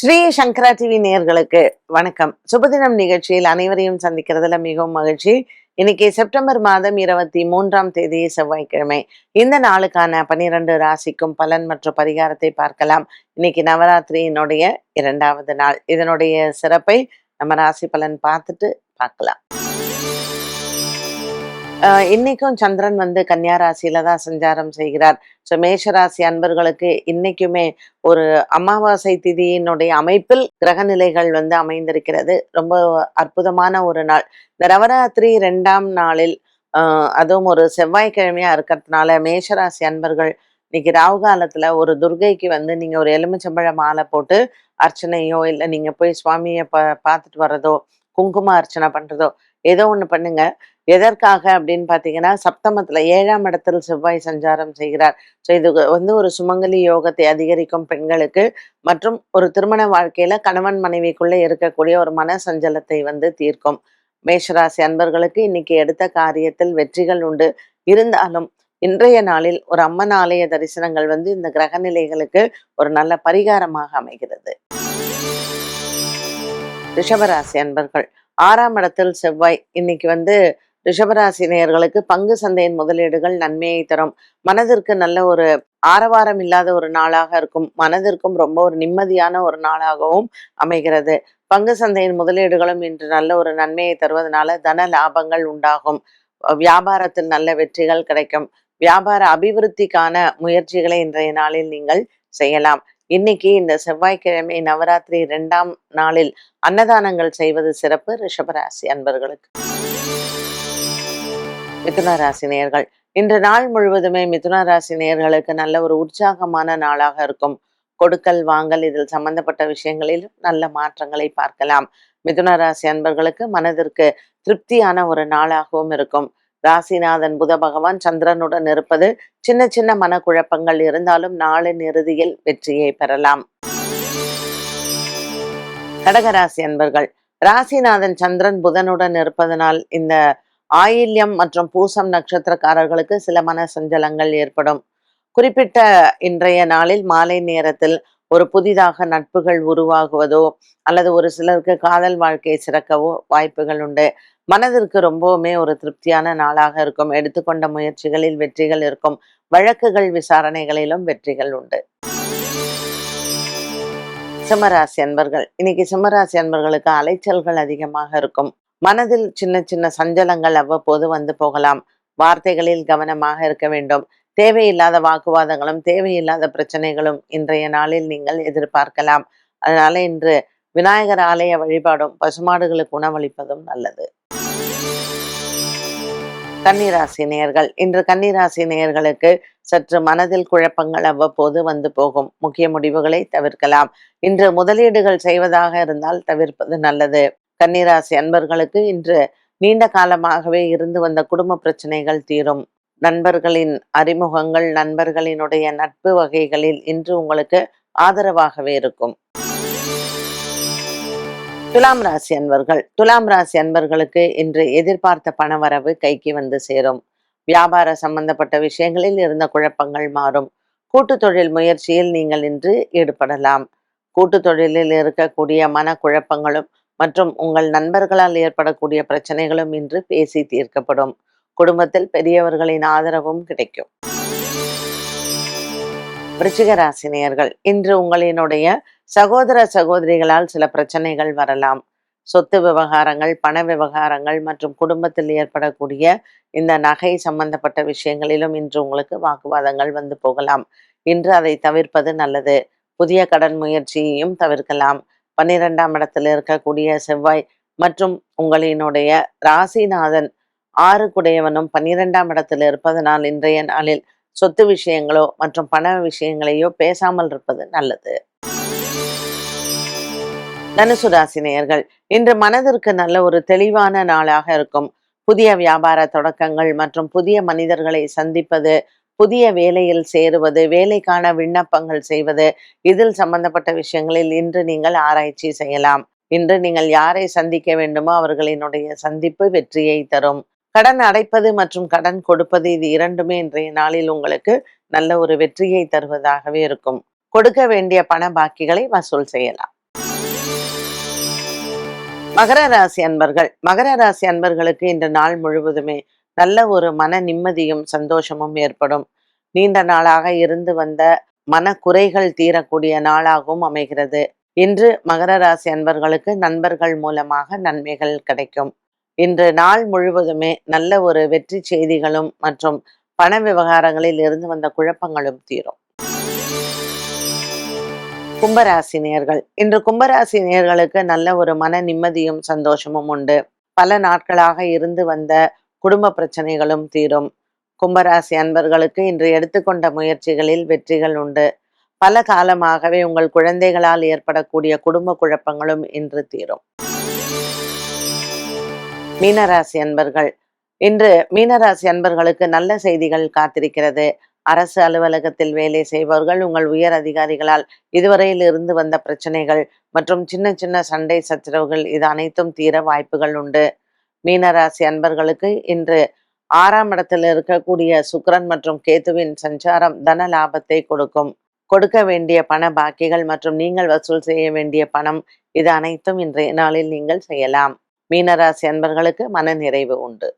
ஸ்ரீ சங்கரா TV நேர்களுக்கு வணக்கம். சுபதினம் நிகழ்ச்சியில் அனைவரையும் சந்திக்கிறதுல மிகவும் மகிழ்ச்சி. இன்னைக்கு செப்டம்பர் மாதம் இருபத்தி மூன்றாம் தேதி செவ்வாய்க்கிழமை. இந்த நாளுக்கான பனிரெண்டு ராசிக்கும் பலன் மற்றும் பரிகாரத்தை பார்க்கலாம். இன்னைக்கு நவராத்திரியினுடைய இரண்டாவது நாள். இதனுடைய சிறப்பை நம்ம ராசி பலன் பார்த்துட்டு பார்க்கலாம். இன்னைக்கும் சந்திரன் வந்து கன்னியா ராசியில தான் சஞ்சாரம் செய்கிறார். ஸோ மேஷராசி அன்பர்களுக்கு இன்னைக்குமே ஒரு அமாவாசை திதியினுடைய அமைப்பில் கிரக நிலைகள் வந்து அமைந்திருக்கிறது. ரொம்ப அற்புதமான ஒரு நாள். இந்த நவராத்திரி ரெண்டாம் நாளில் ஆஹ் அதுவும் ஒரு செவ்வாய்க்கிழமையா இருக்கிறதுனால மேஷராசி அன்பர்கள் இன்னைக்கு ராகு காலத்துல ஒரு துர்கைக்கு வந்து நீங்க ஒரு எலுமிச்சம்பழ மாலை போட்டு அர்ச்சனையோ இல்லை நீங்க போய் சுவாமியை ப பார்த்துட்டு வர்றதோ குங்கும அர்ச்சனை பண்றதோ ஏதோ ஒண்ணு பண்ணுங்க. எதற்காக அப்படின்னு பார்த்தீங்கன்னா சப்தமத்துல ஏழாம் இடத்தில் செவ்வாய் சஞ்சாரம் செய்கிறார். ஸோ இது வந்து ஒரு சுமங்கலி யோகத்தை அதிகரிக்கும் பெண்களுக்கு மற்றும் ஒரு திருமண வாழ்க்கையில கணவன் மனைவிக்குள்ளே இருக்கக்கூடிய ஒரு மன சஞ்சலத்தை வந்து தீர்க்கும். மேஷராசி அன்பர்களுக்கு இன்னைக்கு எடுத்த காரியத்தில் வெற்றிகள் உண்டு. இருந்தாலும் இன்றைய நாளில் ஒரு அம்மன் ஆலய தரிசனங்கள் வந்து இந்த கிரக நிலைகளுக்கு ஒரு நல்ல பரிகாரமாக அமைகிறது. ரிஷபராசி அன்பர்கள் ஆறாம் இடத்தில் செவ்வாய் இன்னைக்கு வந்து ரிஷபராசி நேயர்களுக்கு பங்கு சந்தையின் முதலீடுகள் நன்மையை தரும். மனதிற்கு நல்ல ஒரு ஆரவாரம் இல்லாத ஒரு நாளாக இருக்கும். மனதிற்கும் ரொம்ப ஒரு நிம்மதியான ஒரு நாளாகவும் அமைகிறது. பங்கு சந்தையின் முதலீடுகளும் இன்று நல்ல ஒரு நன்மையை தருவதனால தன லாபங்கள் உண்டாகும். வியாபாரத்தில் நல்ல வெற்றிகள் கிடைக்கும். வியாபார அபிவிருத்திக்கான முயற்சிகளை இன்றைய நாளில் நீங்கள் செய்யலாம். இன்னைக்கு இந்த செவ்வாய்க்கிழமை நவராத்திரி இரண்டாம் நாளில் அன்னதானங்கள் செய்வது சிறப்பு. ரிஷபராசி அன்பர்களுக்கு. மிதுன ராசி நேர்கள். இன்று நாள் முழுவதுமே மிதுன ராசி நேர்களுக்கு நல்ல ஒரு உற்சாகமான நாளாக இருக்கும். கொடுக்கல் வாங்கல் இதில் சம்பந்தப்பட்ட விஷயங்களிலும் நல்ல மாற்றங்களை பார்க்கலாம். மிதுன ராசி அன்பர்களுக்கு மனதிற்கு திருப்தியான ஒரு நாளாகவும் இருக்கும். ராசிநாதன் புத பகவான் சந்திரனுடன் இருப்பது சின்ன சின்ன மனக்குழப்பங்கள் இருந்தாலும் நாளின் இறுதியில் வெற்றியை பெறலாம். கடகராசி அன்பர்கள். ராசிநாதன் சந்திரன் புதனுடன் இருப்பதனால் இந்த ஆயில்யம் மற்றும் பூசம் நட்சத்திரக்காரர்களுக்கு சில மன சஞ்சலங்கள் ஏற்படும். குறிப்பிட்ட இன்றைய நாளில் மாலை நேரத்தில் ஒரு புதிதாக நட்புகள் உருவாகுவதோ அல்லது ஒரு சிலருக்கு காதல் வாழ்க்கை சிறக்கவோ வாய்ப்புகள் உண்டு. மனதிற்கு ரொம்பவுமே ஒரு திருப்தியான நாளாக இருக்கும். எடுத்துக்கொண்ட முயற்சிகளில் வெற்றிகள் இருக்கும். வழக்குகள் விசாரணைகளிலும் வெற்றிகள் உண்டு. சிம்மராசி அன்பர்கள். இன்னைக்கு சிம்மராசி அன்பர்களுக்கு அலைச்சல்கள் அதிகமாக இருக்கும். மனதில் சின்ன சின்ன சஞ்சலங்கள் அவ்வப்போது வந்து போகலாம். வார்த்தைகளில் கவனமாக இருக்க வேண்டும். தேவையில்லாத வாக்குவாதங்களும் தேவையில்லாத பிரச்சனைகளும் இன்றைய நாளில் நீங்கள் எதிர்பார்க்கலாம். அதனால இன்று விநாயகர் ஆலய வழிபாடும் பசுமாடுகளுக்கு உணவளிப்பதும் நல்லது. கன்னிராசி நேயர்கள். இன்று கன்னிராசி நேயர்களுக்கு சற்று மனதில் குழப்பங்கள் அவ்வப்போது வந்து போகும். முக்கிய முடிவுகளை தவிர்க்கலாம். இன்று முதலீடுகள் செய்வதாக இருந்தால் தவிர்ப்பது நல்லது. கன்னிராசி அன்பர்களுக்கு இன்று நீண்ட காலமாகவே இருந்து வந்த குடும்ப பிரச்சனைகள் தீரும். நண்பர்களின் அறிமுகங்கள் நண்பர்களினுடைய நட்பு வகைகளில் இன்று உங்களுக்கு ஆதரவாகவே இருக்கும். துலாம் ராசி அன்பர்கள். துலாம் ராசி அன்பர்களுக்கு இன்று எதிர்பார்த்த பணவரவு கைக்கு வந்து சேரும். வியாபார சம்பந்தப்பட்ட விஷயங்களில் இருந்த குழப்பங்கள் மாறும். கூட்டு தொழில் முயற்சியில் நீங்கள் இன்று ஈடுபடலாம். கூட்டு தொழிலில் இருக்கக்கூடிய மனக்குழப்பங்களும் மற்றும் உங்கள் நண்பர்களால் ஏற்படக்கூடிய பிரச்சனைகளும் இன்று பேசி தீர்க்கப்படும். குடும்பத்தில் பெரியவர்களின் ஆதரவும் கிடைக்கும். விருச்சிக ராசினியர்கள் இன்று உங்களினுடைய சகோதர சகோதரிகளால் சில பிரச்சனைகள் வரலாம். சொத்து விவகாரங்கள் பண விவகாரங்கள் மற்றும் குடும்பத்தில் ஏற்படக்கூடிய இந்த நகை சம்பந்தப்பட்ட விஷயங்களிலும் இன்று உங்களுக்கு வாக்குவாதங்கள் வந்து போகலாம். இன்று அதை தவிர்ப்பது நல்லது. புதிய கடன் முயற்சியையும் தவிர்க்கலாம். பன்னிரெண்டாம் இடத்தில் இருக்கக்கூடிய செவ்வாய் மற்றும் உங்களினுடைய ராசிநாதன் ஆறு குடையவனும் பன்னிரெண்டாம் இடத்தில் இருப்பதனால் இன்றைய நாளில் சொத்து விஷயங்களோ மற்றும் பண விஷயங்களையோ பேசாமல் இருப்பது நல்லது. தனுசு ராசி நேயர்கள் இன்று மனதிற்கு நல்ல ஒரு தெளிவான நாளாக இருக்கும். புதிய வியாபார தொடக்கங்கள் மற்றும் புதிய மனிதர்களை சந்திப்பது புதிய வேலையில் சேருவது வேலைக்கான விண்ணப்பங்கள் செய்வது இதில் சம்பந்தப்பட்ட விஷயங்களில் இன்று நீங்கள் ஆராய்ச்சி செய்யலாம். இன்று நீங்கள் யாரை சந்திக்க வேண்டுமோ அவர்களினுடைய சந்திப்பு வெற்றியை தரும். கடன் அடைப்பது மற்றும் கடன் கொடுப்பது இது இரண்டுமே இன்றைய நாளில் உங்களுக்கு நல்ல ஒரு வெற்றியை தருவதாகவே இருக்கும். கொடுக்க வேண்டிய பண பாக்கிகளை வசூல் செய்யலாம். மகர ராசி அன்பர்கள். மகர ராசி அன்பர்களுக்கு இந்த நாள் முழுவதுமே நல்ல ஒரு மன நிம்மதியும் சந்தோஷமும் ஏற்படும். நீண்ட நாளாக இருந்து வந்த மன குறைகள் தீரக்கூடிய நாளாகவும் அமைகிறது. இன்று மகர ராசி அன்பர்களுக்கு நண்பர்கள் மூலமாக நன்மைகள் கிடைக்கும். இன்று நாள் முழுவதுமே நல்ல ஒரு வெற்றி செய்திகளும் மற்றும் பண விவகாரங்களில் இருந்து வந்த குழப்பங்களும் தீரும். கும்பராசி நேர்கள் இன்று கும்பராசி நேர்களுக்கு நல்ல ஒரு மன நிம்மதியும் சந்தோஷமும் உண்டு. பல நாட்களாக இருந்து வந்த குடும்ப பிரச்சனைகளும் தீரும். கும்பராசி அன்பர்களுக்கு இன்று எடுத்துக்கொண்ட முயற்சிகளில் வெற்றிகள் உண்டு. பல காலமாகவே உங்கள் குழந்தைகளால் ஏற்படக்கூடிய குடும்ப குழப்பங்களும் இன்று தீரும். மீனராசி அன்பர்கள் இன்று மீனராசி அன்பர்களுக்கு நல்ல செய்திகள் காத்திருக்கிறது. அரசு அலுவலகத்தில் வேலை செய்பவர்கள் உங்கள் உயர் அதிகாரிகளால் இதுவரையில் இருந்து வந்த பிரச்சனைகள் மற்றும் சின்ன சின்ன சண்டை சச்சரவுகள் இது அனைத்தும் தீர வாய்ப்புகள் உண்டு. மீனராசி அன்பர்களுக்கு இன்று ஆறாம் இடத்தில் இருக்கக்கூடிய சுக்கரன் மற்றும் கேத்துவின் சஞ்சாரம் தன லாபத்தை கொடுக்கும். கொடுக்க வேண்டிய பண பாக்கிகள் மற்றும் நீங்கள் வசூல் செய்ய வேண்டிய பணம் இது அனைத்தும் இன்றைய நாளில் நீங்கள் செய்யலாம். மீனராசி அன்பர்களுக்கு மன நிறைவு உண்டு.